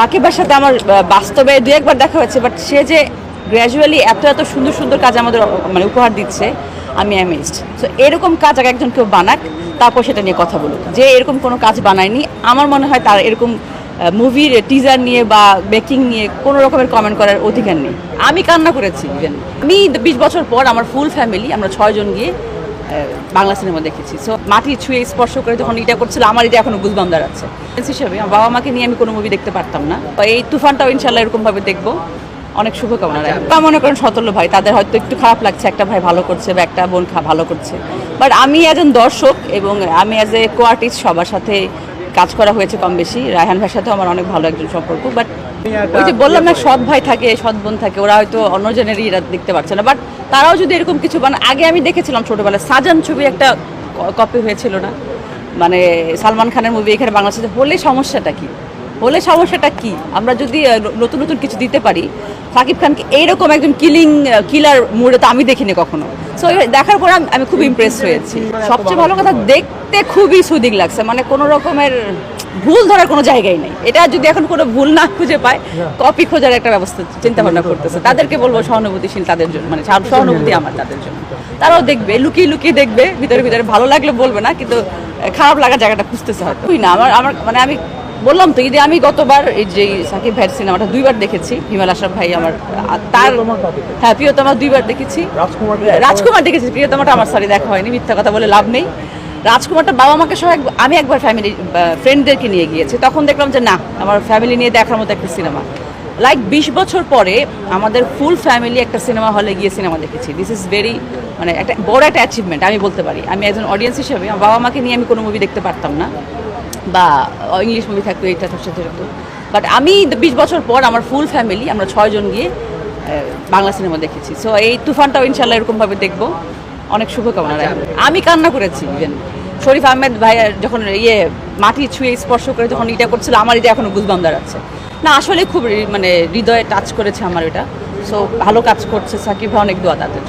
সাকিবের সাথে আমার বাস্তবে দু একবার দেখা হয়েছে বাট সে যে গ্র্যাজুয়ালি এত এত সুন্দর সুন্দর কাজ আমাদের মানে উপহার দিচ্ছে, আমি অ্যামেজড সো এরকম কাজ আগে একজন কেউ বানাক, তারপর সেটা নিয়ে কথা বলুক। যে এরকম কোনো কাজ বানায়নি, আমার মনে হয় তার এরকম মুভির টিজার নিয়ে বা বেকিং নিয়ে কোনো রকমের কমেন্ট করার অধিকার নেই। আমি কান্না করেছি ইভেন আমি বিশ বছর পর আমার ফুল ফ্যামিলি আমরা ছয়জন গিয়ে বাংলা সিনেমা দেখেছি। সো মাটি ছুঁয়ে স্পর্শ করে যখন এটা করছিল, আমার এটা এখনও গুজবাম দাঁড়াচ্ছে হিসেবে, আমার বাবা মাকে নিয়ে আমি কোনো মুভি দেখতে পারতাম না। এই তুফানটাও ইনশাল্লাহ এরকমভাবে দেখব। অনেক শুভকামনা রাখি বা মনে করেন সতর্ক ভাই, তাদের হয়তো একটু খারাপ লাগছে, একটা ভাই ভালো করছে বা একটা বোন ভালো করছে। বাট আমি একজন দর্শক এবং আমি অ্যাজ এ কো আর্টিস্ট সবার সাথে কাজ করা হয়েছে কম বেশি। রায়হান ভাইয়ের সাথেও আমার অনেক ভালো একজন সম্পর্ক বাট ওই যে বললাম না, সৎ ভাই থাকে, সৎ বোন থাকে, ওরা হয়তো অন্যজনেরই এরা দেখতে পারছে না বাট তারাও যদি এরকম কিছু মানে আগে আমি দেখেছিলাম ছোটোবেলায়, সাজান ছবি একটা কপি হয়েছিল না। মানে সালমান খানের মুভি এখানে বাংলাদেশে হলে সমস্যাটা কি? হলে সমস্যাটা কি? আমরা যদি নতুন নতুন কিছু দিতে পারি, সাকিব খানকে এইরকম একজন কিলিং কিলার মুডে তো আমি দেখিনি কখনো। সো দেখার পর আমি- খুব ইমপ্রেস হয়েছি। সবচেয়ে ভালো কথা, দেখতে খুবই সুদিক লাগছে। মানে কোনো রকমের ভুল ধরার কোনো জায়গাই নেই। এটা যদি এখন কোনো ভুল না খুঁজে পায় কপি খোঁজার একটা ব্যবস্থা চিন্তা ভাবনা করতেছে। তাদেরকে বলব সহানুভূতিশীল তাদের জন্য মানে সহানুভূতি আমার তাদের জন্য। তারাও দেখবে, লুকিয়ে লুকিয়ে দেখবে, ভিতরে ভিতরে ভালো লাগলে বলবে না, কিন্তু খারাপ লাগার জায়গাটা খুঁজতেছে হয়তো। না, আমার আমার মানে আমি বললাম তো ঈদে আমি গতবার এই যে সাকিব ভাইয়ের সিনেমাটা দুইবার দেখেছি হিমাল আশরাফ ভাই আমার তার হ্যাঁ প্রিয়তমা দুইবার দেখেছি। রাজকুমার রাজকুমার দেখেছি প্রিয়তমাটা আমার সরি দেখা হয়নি মিথ্যা কথা বলে লাভ নেই। রাজকুমারটা বাবা মাকে সহ আমি একবার ফ্যামিলি ফ্রেন্ডদেরকে নিয়ে গিয়েছি তখন দেখলাম যে না আমার ফ্যামিলি নিয়ে দেখার মতো একটা সিনেমা। লাইক বিশ বছর পরে আমাদের ফুল ফ্যামিলি একটা সিনেমা হলে গিয়ে সিনেমা দেখেছি। দিস ইজ ভেরি মানে একটা বড় একটা অ্যাচিভমেন্ট আমি বলতে পারি। আমি একজন অডিয়েন্স হিসেবে আমার বাবা মাকে নিয়ে আমি কোনো মুভি দেখতে পারতাম না। বা ইংলিশ মুভি থাকতো এইটা সাথে থাকতো বাট আমি বিশ বছর পর আমার ফুল ফ্যামিলি আমরা ছয়জন গিয়ে বাংলা সিনেমা দেখেছি। সো এই তুফানটাও ইনশাল্লাহ এরকমভাবে দেখব। অনেক শুভকামনা রাখি আমি কান্না করেছি ইভেন শরীফ আহমেদ ভাই যখন ইয়ে মাটি ছুঁয়ে স্পর্শ করে যখন এটা করছিল, আমার এটা এখনও গুজবাম দাঁড়াচ্ছে না, আসলে খুব মানে হৃদয়ে টাচ করেছে আমার এটা। সো ভালো কাজ করছে সাকিব ভাই, অনেক দোয়া তাদের।